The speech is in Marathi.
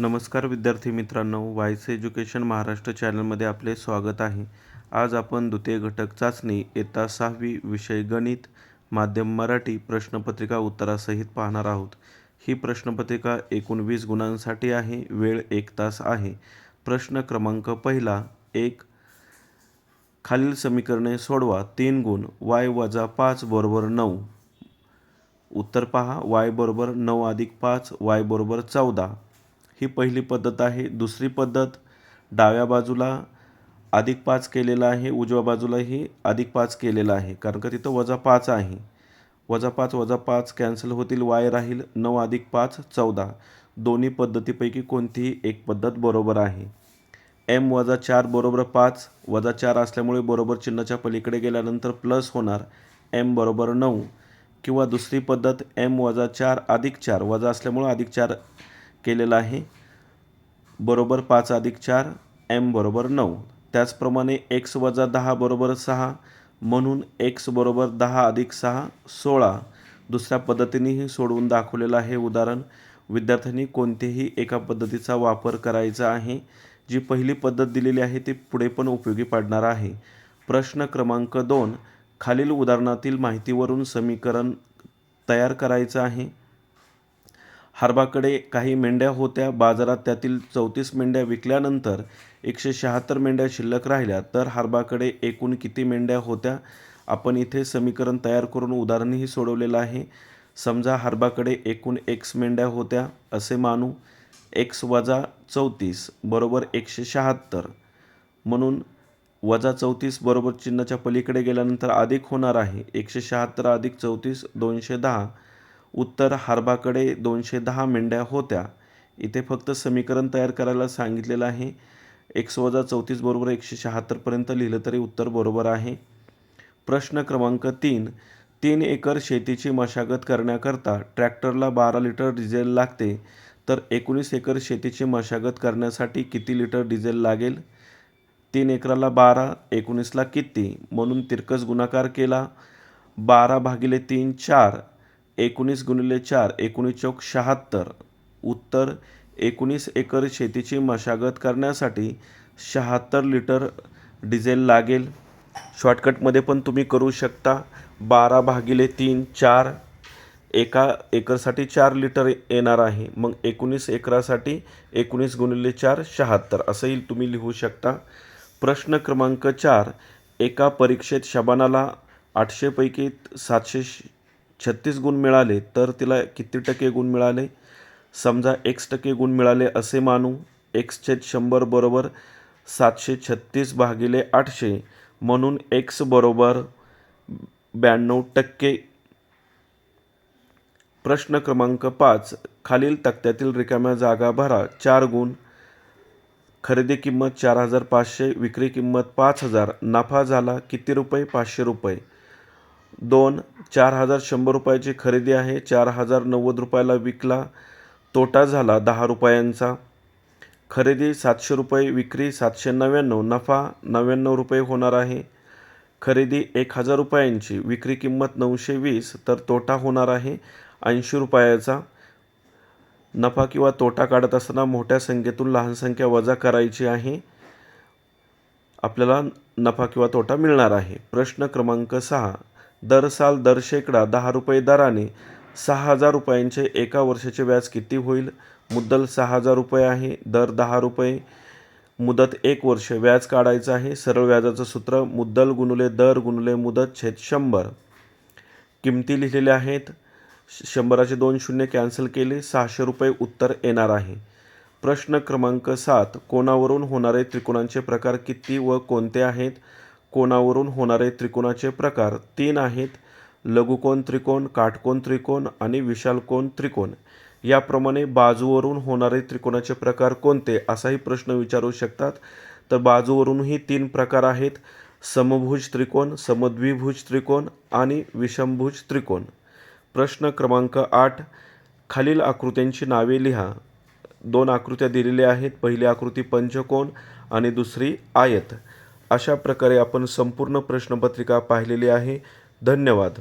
नमस्कार विद्यार्थी मित्रांनो वायस एज्युकेशन महाराष्ट्र चॅनलमध्ये आपले स्वागत आहे. आज आपण द्वितीय घटक चाचणी इयत्ता सहावी विषय गणित माध्यम मराठी प्रश्नपत्रिका उत्तरासहित पाहणार आहोत. ही प्रश्नपत्रिका एकूण वीस गुणांसाठी आहे वेळ एक तास आहे. प्रश्न क्रमांक पहिला एक. खालील समीकरणे सोडवा तीन गुण वाय वजा पाच बरोबर नऊ. उत्तर पहा वाय बरोबर नऊ अधिक पाच वाय बरोबर चौदा. ही पहिली पद्धत आहे. दुसरी पद्धत डाव्या बाजूला अधिक पाच केलेला आहे उजव्या बाजूलाही अधिक पाच केलेला आहे. कारण का तिथं वजा पाच आहे. वजा पाच वजा पाच कॅन्सल होतील वाय राहील नऊ अधिक पाच चौदा. दोन्ही पद्धतीपैकी कोणतीही एक पद्धत बरोबर आहे. एम वजा चार बरोबर पाच वजा चार असल्यामुळे बरोबर चिन्हाच्या पलीकडे गेल्यानंतर प्लस होणार एम बरोबर नऊ. किंवा दुसरी पद्धत एम वजा चार अधिक चार वजा असल्यामुळं अधिक चार केलेलं आहे. बरोबर पाच अधिक चार एम बरोबर नऊ. त्याचप्रमाणे एक्स वजा दहा बरोबर सहा म्हणून एक्स बरोबर दहा अधिक सहा सोळा. दुसऱ्या पद्धतीनेही सोडवून दाखवलेलं आहे. उदाहरण विद्यार्थ्यांनी कोणतेही एका पद्धतीचा वापर करायचा आहे. जी पहिली पद्धत दिलेली आहे ती पुढे पण उपयोगी पडणार आहे. प्रश्न क्रमांक दोन खालील उदाहरणातील माहितीवरून समीकरण तयार करायचं आहे. हरबाकडे काही मेंढ्या होत्या. बाजारात त्यातील चौतीस मेंढ्या विकल्यानंतर एकशे शहात्तर मेंढ्या शिल्लक राहिल्या. तर हरबाकडे एकूण किती मेंढ्या होत्या? आपण इथे समीकरण तयार करून उदाहरणही सोडवलेलं आहे. समजा हरबाकडे एकूण एक्स मेंढ्या होत्या असे मानू. एक्स वजा चौतीस बरोबर एकशे शहात्तर. म्हणून वजा चौतीस बरोबर चिन्हाच्या पलीकडे गेल्यानंतर अधिक होणार आहे. एकशे शहात्तर अधिक चौतीस दोनशे दहा. उत्तर हार्बाकडे दोनशे दहा मेंढ्या होत्या. इथे फक्त समीकरण तयार करायला सांगितलेलं आहे. एक्स वजा चौतीस बरोबर एकशे शहात्तरपर्यंत लिहिलं तरी उत्तर बरोबर आहे. प्रश्न क्रमांक तीन. तीन एकर शेतीची मशागत करण्याकरता ट्रॅक्टरला बारा लिटर डिझेल लागते. तर एकोणीस एकर शेतीची मशागत करण्यासाठी किती लिटर डिझेल लागेल? तीन एकराला बारा एकोणीसला किती? म्हणून तिरकस गुणाकार केला. बारा भागिले तीन चार एकोणीस गुणिले चार एकोणीस चौक शहात्तर. उत्तर एकोणीस एकर शेतीची मशागत करण्यासाठी शहात्तर लिटर डिझेल लागेल. शॉर्टकटमध्ये पण तुम्ही करू शकता. बारा भागिले तीन चार. एका एकरसाठी चार लिटर येणार आहे. मग एकोणीस एकरासाठी एकोणीस गुणिले चार शहात्तर. असंही तुम्ही लिहू शकता. प्रश्न क्रमांक चार. एका परीक्षेत शबानाला आठशेपैकी सातशे छत्तीस गुण मिळाले तर तिला किती टक्के गुण मिळाले? समजा एक्स टक्के गुण मिळाले असे मानू. एक्स छेद शंभर बरोबर सातशे छत्तीस भागिले आठशे म्हणून एक्स बरोबर ब्याण्णव टक्के. प्रश्न क्रमांक पाच. खालील तक्त्यातील रिकाम्या जागा भरा. चार गुण. खरेदी किंमत चार हजार पाचशे विक्री किंमत पाच हजार. नफा झाला किती रुपये? पाचशे रुपये. दोन चार हजार शंभर रुपयाची खरेदी आहे चार हजार नव्वद रुपयाला विकला. तोटा झाला दहा रुपयांचा. खरेदी सातशे रुपये विक्री सातशे नव्याण्णव. नफा नव्याण्णव रुपये होणार आहे. खरेदी एक हजार रुपयांची विक्री किंमत नऊशे वीस तर तोटा होणार आहे ऐंशी रुपयाचा. नफा किंवा तोटा काढत असताना मोठ्या संख्येतून लहान संख्या वजा करायची आहे. आपल्याला नफा किंवा तोटा मिळणार आहे. प्रश्न क्रमांक सहा. दर साल दर शेकडा दहा रुपये दराने सहा हजार रुपयांचे एका वर्षाचे व्याज किती होईल? मुद्दल सहा हजार रुपये आहे. दर दहा रुपये मुदत एक वर्ष व्याज काढायचं आहे. सरळ व्याजाचं सूत्र मुद्दल गुणुले दर गुणुले मुदत छेद शंभर. किमती लिहिलेल्या आहेत. शंभराचे दोन शून्य कॅन्सल केले सहाशे रुपये उत्तर येणार आहे. प्रश्न क्रमांक सात कोणावरून होणारे त्रिकोणांचे प्रकार किती व कोणते आहेत? कोणावरून होणारे त्रिकोणाचे प्रकार तीन आहेत. लघुकोण त्रिकोण काटकोन त्रिकोण आणि विशालकोण त्रिकोण. याप्रमाणे बाजूवरून होणारे त्रिकोणाचे प्रकार कोणते असाही प्रश्न विचारू शकतात. तर बाजूवरूनही तीन प्रकार आहेत. समभुज त्रिकोण समद्विभुज त्रिकोण आणि विषमभुज त्रिकोण. प्रश्न क्रमांक आठ. खालील आकृत्यांची नावे लिहा. दोन आकृत्या दिलेल्या आहेत. पहिली आकृती पंचकोन आणि दुसरी आयत. अशा प्रकारे आपण संपूर्ण प्रश्नपत्रिका पाहिलेली आहे. धन्यवाद.